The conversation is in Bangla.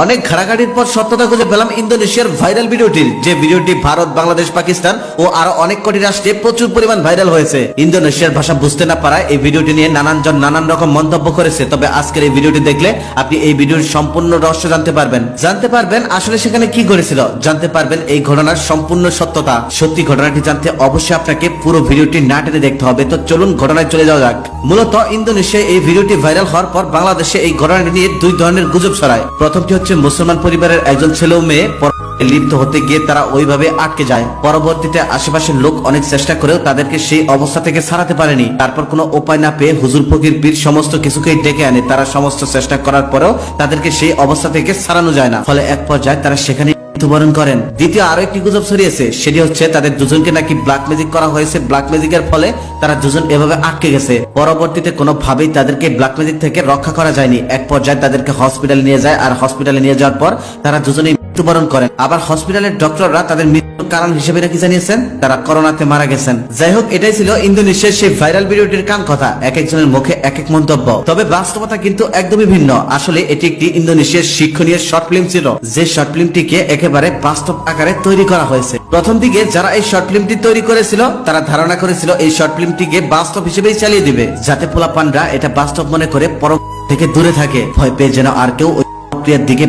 অনেক ঘাড়াঘাড়ির পর সত্যতা খুঁজে পেলাম ইন্দোনেশিয়ার ভাইরাল ভিডিওটির যে ভিডিওটি ভারত, বাংলাদেশ, পাকিস্তান ও আরও অনেক কোটি রাষ্ট্রে প্রচুর পরিমাণ ভাইরাল হয়েছে। ইন্দোনেশিয়ার ভাষা বুঝতে না পারায় এই ভিডিওটি নিয়ে নানান জন নানান রকম মন্তব্য করেছে। তবে আজকের এই ভিডিওটি দেখলে আপনি এই ভিডিওর সম্পূর্ণ রহস্য জানতে পারবেন। জানতে পারবেন আসলে সেখানে কি ঘটেছিল। জানতে পারবেন এই ঘটনার সম্পূর্ণ সত্যতা। সত্যি ঘটনাটি জানতে অবশ্যই আপনাকে পুরো ভিডিওটি না টেনে দেখতে হবে। তো চলুন ঘটনায় চলে যাওয়া যাক। মূলত ইন্দোনেশিয়ায় এই ভিডিওটি ভাইরাল হওয়ার পর বাংলাদেশে এই ঘটনাটি নিয়ে দুই ধরনের গুজব ছড়ায়। প্রথমটি হচ্ছে মুসলমান পরিবারের একজন ছেলে মেয়ে লিপ্ত হতে গিয়ে তারা ওইভাবে আটকে যায়। পরবর্তীতে আশেপাশের লোক অনেক চেষ্টা করেও তাদেরকে সেই অবস্থা থেকে সারাতে পারেনি। তারপর কোনো উপায় না পেয়ে হুজুর ফকির পীর সমস্ত কিছুকেই ডেকে আনে। তারা সমস্ত চেষ্টা করার পরেও তাদেরকে সেই অবস্থা থেকে সারানো যায় না। ফলে এক পর্যায়ে তারা সেখানে মৃত্যুবরণ করেন। দ্বিতীয় আরও একটি গুজব ছড়িয়েছে, সেটি হচ্ছে তাদের দুজনকে নাকি ব্ল্যাক ম্যাজিক করা হয়েছে। ব্ল্যাক ম্যাজিকের ফলে তারা দুজন এভাবে আটকে গেছে। পরবর্তীতে কোনো ভাবেই তাদেরকে ব্ল্যাক ম্যাজিক থেকে রক্ষা করা যায়নি। এক পর্যায়ে তাদেরকে হসপিটালে নিয়ে যায়, আর হসপিটালে নিয়ে যাওয়ার পর তারা দুজনেই মৃত্যুবরণ করেন। আবার হসপিটালের ডক্টররা তাদের মৃত্যুর কারণ হিসেবে নাকি জানিয়েছেন? তারা করোনাতে মারা গেছেন। যাই হোক, এটাই ছিল ইন্দোনেশিয়ার সেই ভাইরাল ভিডিওটির কান কথা। এক একজনের মুখে এক এক মন্তব্য। তবে বাস্তবতা কিন্তু একদমই ভিন্ন। আসলে এটি একটি ইন্দোনেশিয়ার শিক্ষণীয় শর্ট ফিল্ম ছিল, যে শর্ট ফিল্মটিকে একেবারে বাস্তব আকারে তৈরি করা হয়েছে। প্রথম দিকে যারা এই শর্ট ফিল্মটি তৈরি করেছিল, তারা ধারণা করেছিল এই শর্ট ফিল্মটিকে বাস্তব হিসেবেই চালিয়ে দিবে, যাতে পোলাপানরা এটা বাস্তব মনে করে পর থেকে দূরে থাকে। ভয় পেয়ে যেন আর কেউ প্রক্রিয়ার দিকে